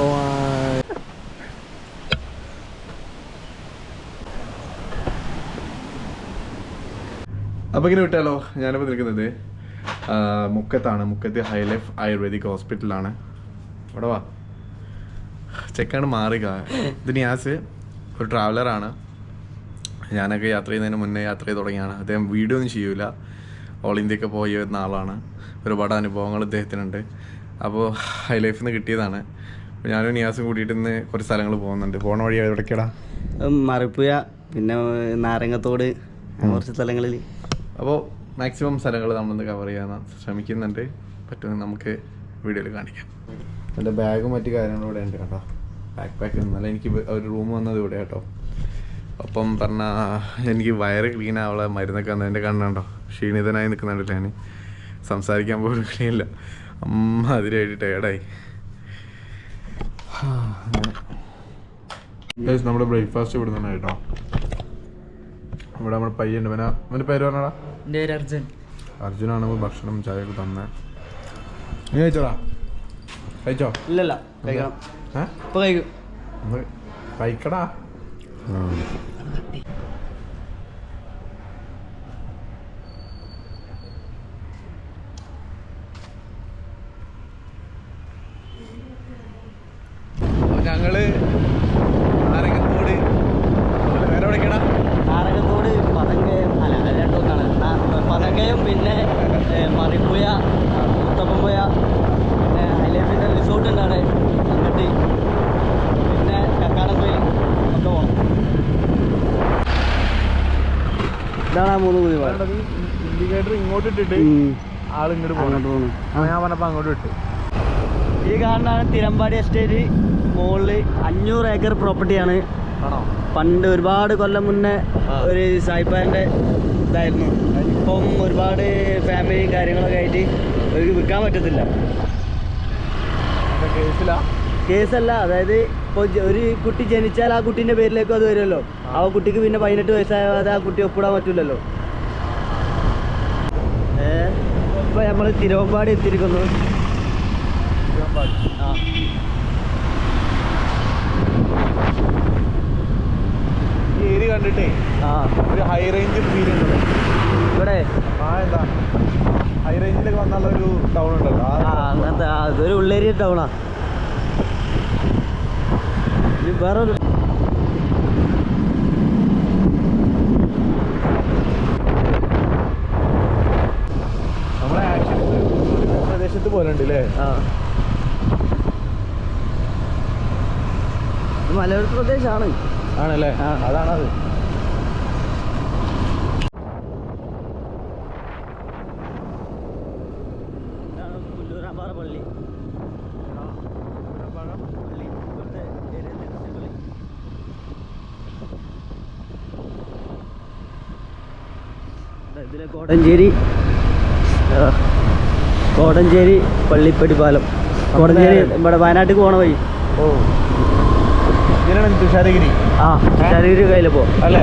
ഓ അപ്പോൾ ഇങ്ങനെ വിട്ടാലോ? ഞാനിപ്പോൾ നിൽക്കുന്നത് മുക്കത്താണ്. മുക്കത്ത് ഹൈലൈഫ് ആയുർവേദിക് ഹോസ്പിറ്റലാണ് ഇവിടെ വാ. ചെക്കാണ് മാറുക ഇത് നിയാസ് ഒരു ട്രാവലറാണ് ഞാനൊക്കെ യാത്ര ചെയ്യുന്നതിന് മുന്നേ യാത്ര ചെയ്ത് തുടങ്ങിയാണ്. അദ്ദേഹം വീഡിയോ ഒന്നും ചെയ്യൂല. ഓൾ ഇന്ത്യയൊക്കെ പോയി വരുന്ന ആളാണ്. ഒരുപാട് അനുഭവങ്ങൾ ഇദ്ദേഹത്തിനുണ്ട്. അപ്പോൾ ഹൈ ലൈഫിൽ നിന്ന് കിട്ടിയതാണ്. ഞാനും നിയാസും കൂട്ടിയിട്ട് ഇന്ന് കുറച്ച് സ്ഥലങ്ങൾ പോകുന്നുണ്ട്. പോണ വഴി എവിടേക്കടാ മറിപ്പുഴ പിന്നെ നാരങ്ങത്തോട് കുറച്ച് സ്ഥലങ്ങളിൽ അപ്പോൾ മാക്സിമം സ്ഥലങ്ങൾ നമ്മളിന്ന് കവർ ചെയ്യാൻ ശ്രമിക്കുന്നുണ്ട്. പറ്റുമെങ്കിൽ നമുക്ക് വീഡിയോയിൽ കാണിക്കാം. എന്റെ ബാഗും മറ്റു കാര്യങ്ങളും ഇവിടെ ഉണ്ട് കേട്ടോ. ബാക്ക് പാക്ക് എന്നാലും എനിക്ക് ഒരു റൂം വന്നത് ഇവിടെ കേട്ടോ. അപ്പം പറഞ്ഞാൽ എനിക്ക് വയറ് ക്ലീൻ ആവുള്ള മരുന്നൊക്കെ വന്നതിന്റെ കണ്ണുണ്ടോ ക്ഷീണിതനായി നിൽക്കുന്നുണ്ട് ഞാൻ സംസാരിക്കാൻ പോലും കഴിയില്ല. അമ്മ അതിരായിട്ട് ടയർഡായി നമ്മുടെ ബ്രേക്ക്ഫാസ്റ്റ് ഇവിടെ നിന്നാണ് കേട്ടോ. ഇവിടെ നമ്മുടെ പയ്യുണ്ട് പിന്നെ അവന്റെ പേര് പറഞ്ഞടാ? എന്റെ പേര് അർജുൻ. അർജുനാണ് ഭക്ഷണം ചായ ഒക്കെ തന്നെ. നീ കഴിച്ചോടാ? കഴിച്ചോ? ഇല്ലല്ല കഴിക്കണം. കഴിക്കടാ. ഞങ്ങൾ നാരകത്തോട് വേറെ എവിടേക്കടാ? നാരകത്തോട് പതങ്കയം അല്ല രണ്ടൊന്നാണ് പതങ്കയം പിന്നെ മറിപ്പുയ മുത്തപ്പുയ പിന്നെ ഹൈലൈഫിന്റെ റിസോർട്ട് ഉണ്ടാണ് അങ്ങോട്ട്. പിന്നെ കക്കാടംപൊയിൽ ഒക്കെ പോകണം ഇതാണ് ആ മൂന്ന് കുതിപാട് ഇൻഡിക്കേറ്റർ ഇങ്ങോട്ട് ഇട്ടിട്ട് ആൾ ഇങ്ങോട്ട് അങ്ങോട്ട് പോകണം ഞാൻ പറഞ്ഞപ്പോ അങ്ങോട്ട് ഇട്ടു. ഈ കാണുന്നതാണ് തിരമ്പാടി എസ്റ്റേറ്റ്. മുകളിൽ അഞ്ഞൂറ് ഏക്കർ പ്രോപ്പർട്ടിയാണ്. പണ്ട് ഒരുപാട് കൊല്ലം മുന്നേ ഒരു സായിപ്പാന്റെ ഇതായിരുന്നു. ഇപ്പം ഒരുപാട് ഫാമിലിയും കാര്യങ്ങളൊക്കെ ആയിട്ട് അവർക്ക് വിൽക്കാൻ പറ്റത്തില്ല. കേസല്ല അതായത് ഇപ്പോൾ ഒരു കുട്ടി ജനിച്ചാൽ ആ കുട്ടീന്റെ പേരിലേക്കും അത് വരുമല്ലോ. ആ. കുട്ടിക്ക് പിന്നെ പതിനെട്ട് വയസ്സായാതെ ആ കുട്ടി ഒപ്പിടാൻ പറ്റില്ലല്ലോ ഏ? ഇപ്പം നമ്മൾ തിരുവമ്പാടി എത്തിയിരിക്കുന്നു. ആ. ഏരി കണ്ടിട്ടേ ആ. ഒരു ഹൈ റേഞ്ച് ഫീൽ ഉണ്ട്. ഇവിടെ? ആ എന്താ? ഹൈ റേഞ്ചിലൊക്കെ വന്നുള്ള ഒരു ടൗൺ ഉണ്ടല്ലോ. ആ അങ്ങനത്തെ അതൊരു ഉള്ളേരിയ ടൗണാ വേറൊരു വേറെ ഒരു നമ്മളെ ആക്ഷൻ പ്രദേശത്ത് പോലെ ഉണ്ട് അല്ലേ ആ. മലയോര പ്രദേശമാണ് ആണല്ലേ? ആ. അതാണത്. ഇതാണ് പുല്ലൂരാമ്പാറ പള്ളി പള്ളി ഇവിടുത്തെ ഏരിയ പള്ളി ഇതിലെ കോടഞ്ചേരി. കോടഞ്ചേരി പള്ളിപ്പടി പാലം കോടഞ്ചേരി ഇവിടെ വയനാട്ടിൽ പോണ വഴി. ഓ. ഇതിനാണ് തുഷാരഗിരി. ആ അല്ലേ?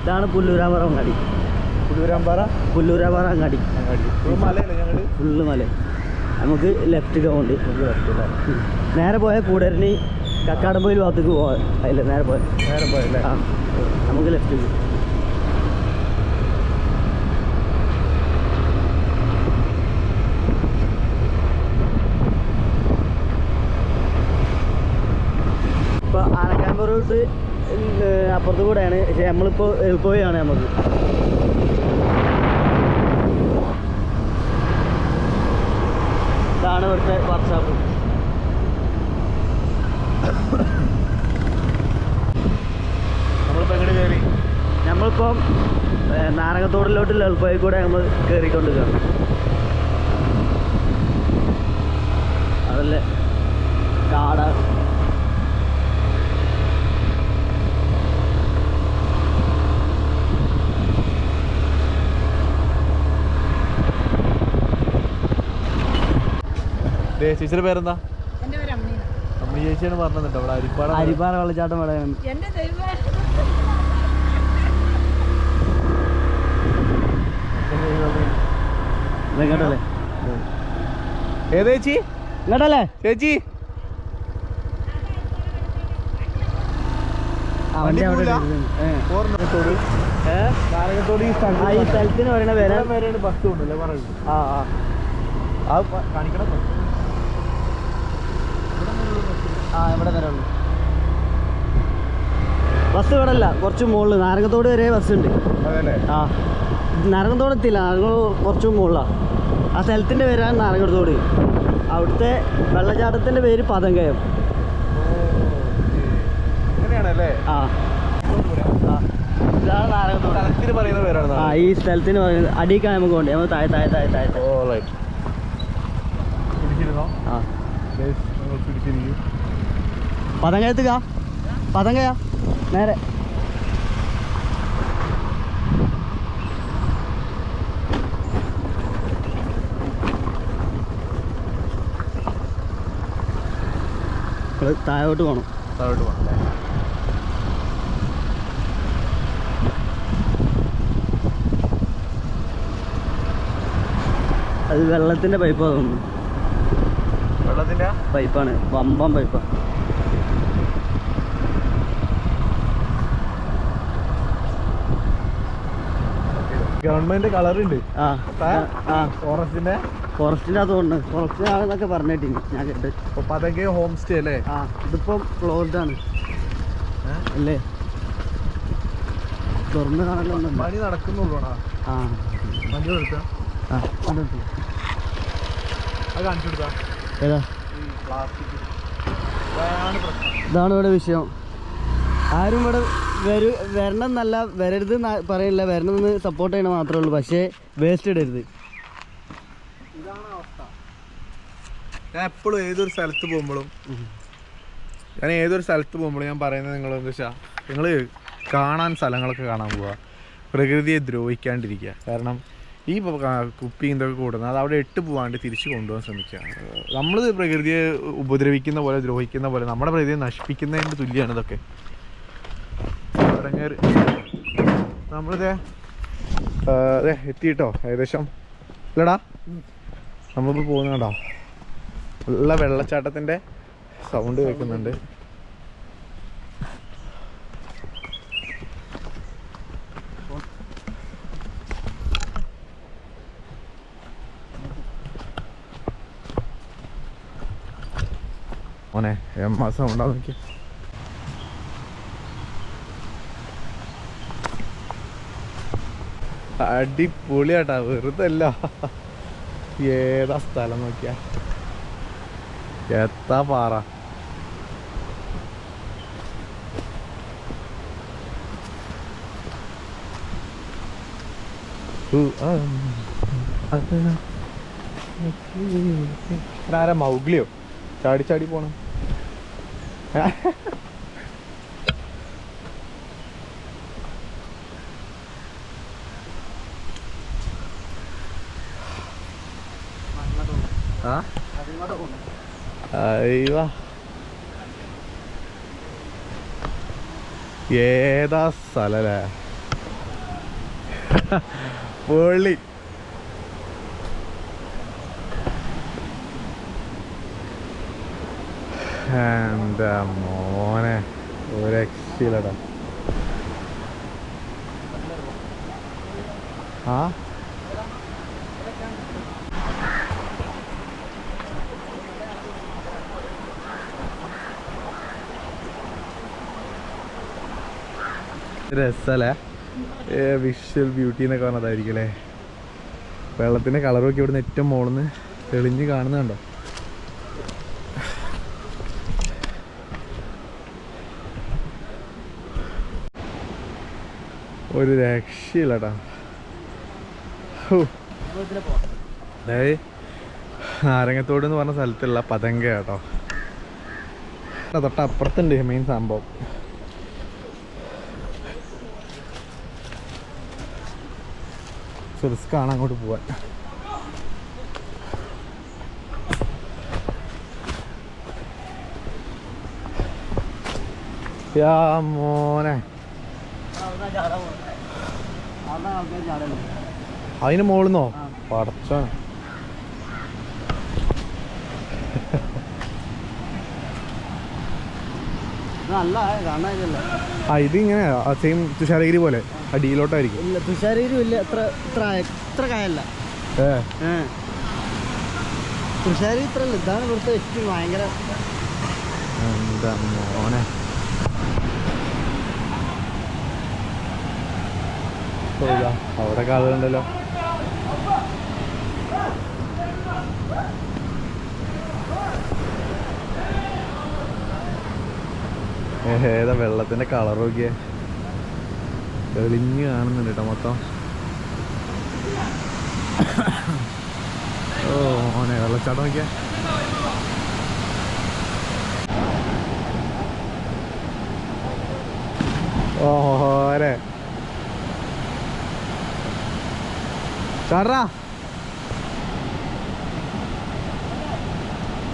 ഇതാണ് പുല്ലൂരാമ്പാറ അങ്ങാടി. പുല്ലൂരാമ്പാറ? പുല്ലൂരാമ്പാറ അങ്ങാടി. മലയല്ലേ ഫുള്ള് മല. നമുക്ക് ലെഫ്റ്റ് പോകണ്ട് നേരെ പോയ കൂടരണി കക്കാടമ്പോയിൽ ഭാഗത്തേക്ക് പോവാ. അതില്ല നേരെ പോയ. നേരെ പോയല്ലേ? ആ. നമുക്ക് ലെഫ്റ്റ്. നമ്മളിപ്പോൾ എളുപ്പവഴിയാണ് നമുക്ക് ഇതാണ് ഇവിടുത്തെ വർക്ക്ഷോപ്പ് നമ്മളിപ്പോൾ എങ്ങോട്ട് കയറി നമ്മളിപ്പം ഏ, നാരങ്ങത്തോടിലോട്ടുള്ള എളുപ്പമായി കൂടെ നമ്മൾ കയറിക്കൊണ്ടിരിക്കുകയാണ് അതല്ലേ? കാട ചേച്ചിയുടെ പേരെന്താ? അമ്മ ചേച്ചിയാണ് പറഞ്ഞിട്ടോ അവിടെ അരിപ്പാട അരിപ്പാറ വെള്ളച്ചാട്ടം ഇവിടെ. എന്റെ ദൈവമേ. ഇങ്ങോട്ടല്ലേ ഏത് ചേച്ചി? ഇങ്ങോട്ടല്ലേ ചേച്ചി? ആ വണ്ടി അവിടെ? നാരകത്തോട് ഈ സ്ഥലത്തിന് പറയണ വരാൻ വരെയാണ് ബസ് ഉണ്ടല്ലേ പറയുന്നത് ആ ആ. അത് കാണിക്കണം. ആ ഇവിടെ വരെ ഉള്ളു. ബസ് ഇവിടെ അല്ല കുറച്ച് മുകളിൽ നാരങ്ങത്തോട് വരെ ബസ് ഉണ്ട്. ആ നാരങ്ങത്തോട് എത്തിയില്ല നാരങ്ങോട് കുറച്ച് മുകളിലാണ് ആ സ്ഥലത്തിന്റെ പേരാണ് നാരങ്ങത്തോട്. അവിടുത്തെ വെള്ളച്ചാട്ടത്തിന്റെ പേര് പതങ്കയം. ആ. ഈ സ്ഥലത്തിന് പറയുന്നത് അടിക്കാൻ നമുക്ക് കൊണ്ട് നമ്മൾ താഴെ താഴെ താഴെ താഴെ. ആ. പതങ്കയത്തുക പതങ്കയ നേരെ. താഴോട്ട് പോകണം താഴോട്ട് പോകണം അത് വെള്ളത്തിന്റെ പൈപ്പാ തോന്നുന്നു വെള്ളത്തിന്റെ? പൈപ്പാണ് വമ്പം പൈപ്പാണ് ഗവൺമെന്റ് കളർ ഉണ്ട്. ആ ആ? ഫോറസ്റ്റിന്റെ ഫോറസ്റ്റിന്റെ അത് തോന്നുന്നു ഫോറസ്റ്റിനാണെന്നൊക്കെ ഞാൻ കേട്ട്. ഇപ്പൊ പതക്കെ ഹോം സ്റ്റേ അല്ലേ? ആ ഇതിപ്പം ക്ലോസ്ഡ് ആണ്. അല്ലേ? തുറന്ന് കാണലൊന്നും പണി നടക്കുന്നുള്ളൂ ആ. വണ്ടി കൊടുത്ത ആ. അത് കാണിച്ചു കൊടുത്താ. ഏതാ? പ്ലാസ്റ്റിക്. ഇതാണ് ഇവിടെ വിഷയം. ആരും ഇവിടെ വരു വരണം എന്നല്ല വരരുത് എന്ന് പറയില്ല. വരണമെന്ന് സപ്പോർട്ട് ചെയ്യണ മാത്രമേ ഉള്ളൂ. പക്ഷേ വേസ്റ്റ് ഇടരുത്. ഞാൻ എപ്പോഴും ഏതൊരു സ്ഥലത്ത് പോകുമ്പോഴും ഞാൻ ഏതൊരു സ്ഥലത്ത് പോകുമ്പോഴും ഞാൻ പറയുന്നത് നിങ്ങൾ എന്താ വെച്ചാൽ നിങ്ങൾ കാണാൻ സ്ഥലങ്ങളൊക്കെ കാണാൻ പോവുക പ്രകൃതിയെ ദ്രോഹിക്കാണ്ടിരിക്കുക. കാരണം ഈ കുപ്പി ഇതൊക്കെ കൂടുന്നത് അത് അവിടെ ഇട്ട് പോവാണ്ട് തിരിച്ചു കൊണ്ടുപോകാൻ ശ്രമിക്കുക. നമ്മൾ പ്രകൃതിയെ ഉപദ്രവിക്കുന്ന പോലെ ദ്രോഹിക്കുന്ന പോലെ നമ്മുടെ പ്രകൃതിയെ നശിപ്പിക്കുന്നതിന്റെ തുല്യമാണ് ഇതൊക്കെ. ഇറങ്ങേറ് നമ്മളിതേ അതെ എത്തിയിട്ടോ ഏകദേശം. ഇല്ലടാ നമ്മളിപ്പോൾ പോകുന്നുണ്ടോ നല്ല വെള്ളച്ചാട്ടത്തിന്റെ സൗണ്ട് കേൾക്കുന്നുണ്ട്. മോനെ എമ്മ സൗണ്ടാ നോക്കി അടിപൊളിയാട്ടാ വെറുതെ അല്ല ഏതാ സ്ഥലം നോക്കിയാ? എത്താ പാറ. ആരാ മൗഗ്ലിയോ? ചാടി ചാടി പോണം. ആ? അയ്യോ. ഏതാ സ്ഥലല്ലേ? പൊള്ളി എന്താ മോനെ ഒരു രക്ഷയിലടാ ആ? രസല്ലേ? വിഷ്വൽ ബ്യൂട്ടി എന്നൊക്കെ പറഞ്ഞതായിരിക്കും അല്ലേ? വെള്ളത്തിന്റെ കളറൊക്കെ ഇവിടുന്ന് ഏറ്റവും മുകളിൽ തെളിഞ്ഞ് കാണുന്നുണ്ടോ ഒരു രക്ഷയില്ലട്ടാ അതായത് നാരങ്ങത്തോട് എന്ന് പറഞ്ഞ സ്ഥലത്തുള്ള പതങ്ക കേട്ടോ തൊട്ടപ്പുറത്തുണ്ട് മെയിൻ സംഭവം. കുറച്ച് റിസ്ക്കാണ് അങ്ങോട്ട് പോകാൻ യാ മോനെ. അതിന് മോളിന്നോ? പടച്ചോ ഇതിങ്ങനെയാ സെയിം തുഷാരഗിരി പോലെ. അടിയിലോട്ടായിരിക്കും. ഇല്ല തുഷാരഗിരി വലിയ എത്ര ഇത്ര ഇത്ര കായല്ല. തുഷാരഗിരി ഇത്ര ഇതാണ് ഇവിടുത്തെ ഏറ്റവും ഭയങ്കര എന്താ മോനെ? അവിടെ കാലുണ്ടല്ലോ ഏതാ വെള്ളത്തിന്റെ കളർ നോക്കിയേ? തെളിഞ്ഞ് കാണുന്നുണ്ട് കേട്ടോ മൊത്തം. ഓ മോനെ വെള്ളച്ചാട്ടം നോക്കിയാ. ഓഹോരെ ചാടാ.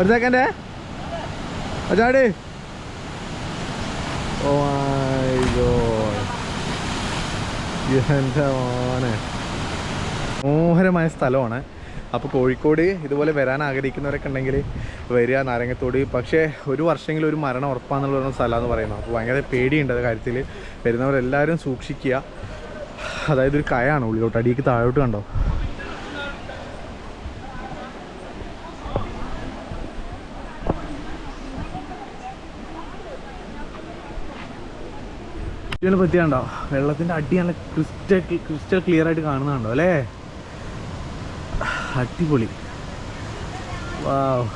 ഒരു സെക്കൻഡ് ചാടി. ഓ ഗോഡ് എന്റെ മോനെ മനോഹരമായ സ്ഥലമാണ്. അപ്പോൾ കോഴിക്കോട് ഇതുപോലെ വരാൻ ആഗ്രഹിക്കുന്നവരൊക്കെ ഉണ്ടെങ്കിൽ വരിക നാരങ്ങത്തോട്. പക്ഷേ ഒരു വർഷമെങ്കിലും ഒരു മരണം ഉറപ്പാന്നുള്ള ഒരു സ്ഥലമെന്ന് പറയുന്നത് അപ്പോൾ ഭയങ്കര പേടിയുണ്ട് അത് കാര്യത്തിൽ വരുന്നവരെല്ലാവരും സൂക്ഷിക്കുക. അതായത് ഒരു കയാണ് ഉള്ളിലോട്ട്. അടിയിലേക്ക് താഴോട്ട് കണ്ടോ? ഇതിനെ പറ്റിയാണ്ടോ വെള്ളത്തിന്റെ അടി നല്ല ക്രിസ്റ്റൽ ക്രിസ്റ്റൽ ക്ലിയർ ആയിട്ട് കാണുന്നുണ്ടോ അല്ലേ? അടിപൊളി. വാവ്.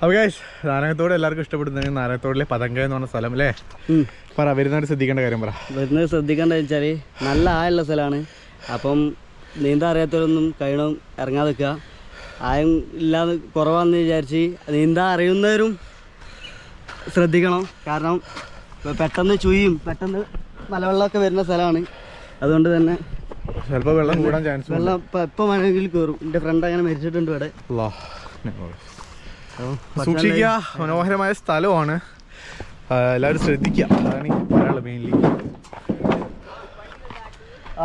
അപ്പോൾ ഗൈസ് നാരായണത്തോട് എല്ലാവർക്കും ഇഷ്ടപ്പെടുന്നെങ്കിൽ നാരായണത്തോടിലെ പതങ്ക എന്ന് പറഞ്ഞ സ്ഥലം അല്ലേ? പറ വരുന്നവർ ശ്രദ്ധിക്കേണ്ട കാര്യം പറ. വരുന്നത് ശ്രദ്ധിക്കേണ്ടത് വെച്ചാൽ നല്ല ആയുള്ള സ്ഥലമാണ് അപ്പം നീന്താൻ അറിയാത്തവരൊന്നും കഴിയണം ഇറങ്ങാതെ നിൽക്കുക. ആയം ഇല്ലാതെ കുറവാന്ന് വിചാരിച്ച് നീന്താൻ അറിയുന്നവരും ശ്രദ്ധിക്കണം. കാരണം പെട്ടെന്ന് ചുയും പെട്ടെന്ന് മലവെള്ളമൊക്കെ വരുന്ന സ്ഥലമാണ്. അതുകൊണ്ട് തന്നെ ചിലപ്പോൾ വെള്ളം കൂടാൻ ചാൻസ് വെള്ളം ഇപ്പം എപ്പോൾ വേണമെങ്കിലും കയറും എന്റെ ഫ്രണ്ട് അങ്ങനെ മരിച്ചിട്ടുണ്ട് ഇവിടെ. സൂക്ഷിക്കുക മനോഹരമായ സ്ഥലമാണ്. എല്ലാവരും ശ്രദ്ധിക്കുക. അതാണ് എനിക്ക് പറയാനുള്ളത് മെയിൻലി